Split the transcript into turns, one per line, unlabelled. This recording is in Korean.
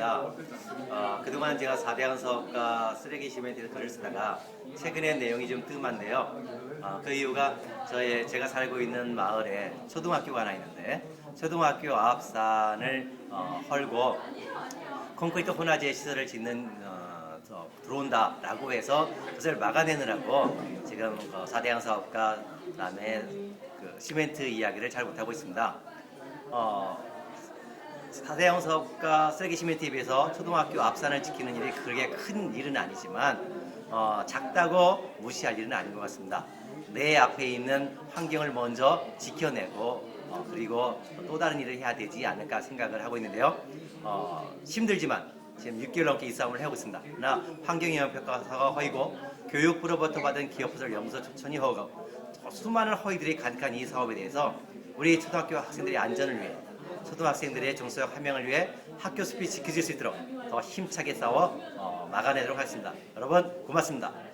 있습니다. 어, 그동안 제가 4대강 사업과 쓰레기 시멘트에 글을 쓰다가 최근에 내용이 좀 뜸한데요. 어, 그 이유가 저의 제가 살고 있는 마을에 초등학교가 하나 있는데 초등학교 앞산을 어, 헐고 콘크리트 혼화제 시설을 짓는 어, 저, 들어온다라고 해서 그것을 막아내느라고 지금 어, 4대강 사업과 그다음에 그 시멘트 이야기를 잘 못하고 있습니다. 어, 4대형 사업과 쓰레기 시멘트에 비해서 초등학교 앞산을 지키는 일이 그렇게 큰 일은 아니지만 어, 작다고 무시할 일은 아닌 것 같습니다. 내 앞에 있는 환경을 먼저 지켜내고 어, 그리고 또 다른 일을 해야 되지 않을까 생각을 하고 있는데요. 어, 힘들지만 지금 6개월 넘게 이 싸움을 해오고 있습니다. 그러나 환경영향평가사가 허이고 교육부로부터 받은 기업부설 연구소 추천이 허가고 수많은 허위들이 가득한 이 사업에 대해서 우리 초등학교 학생들의 안전을 위해 초등학생들의 정서적 한명을 위해 학교 숲이 지켜질 수 있도록 더 힘차게 싸워 어, 막아내도록 하겠습니다. 여러분 고맙습니다.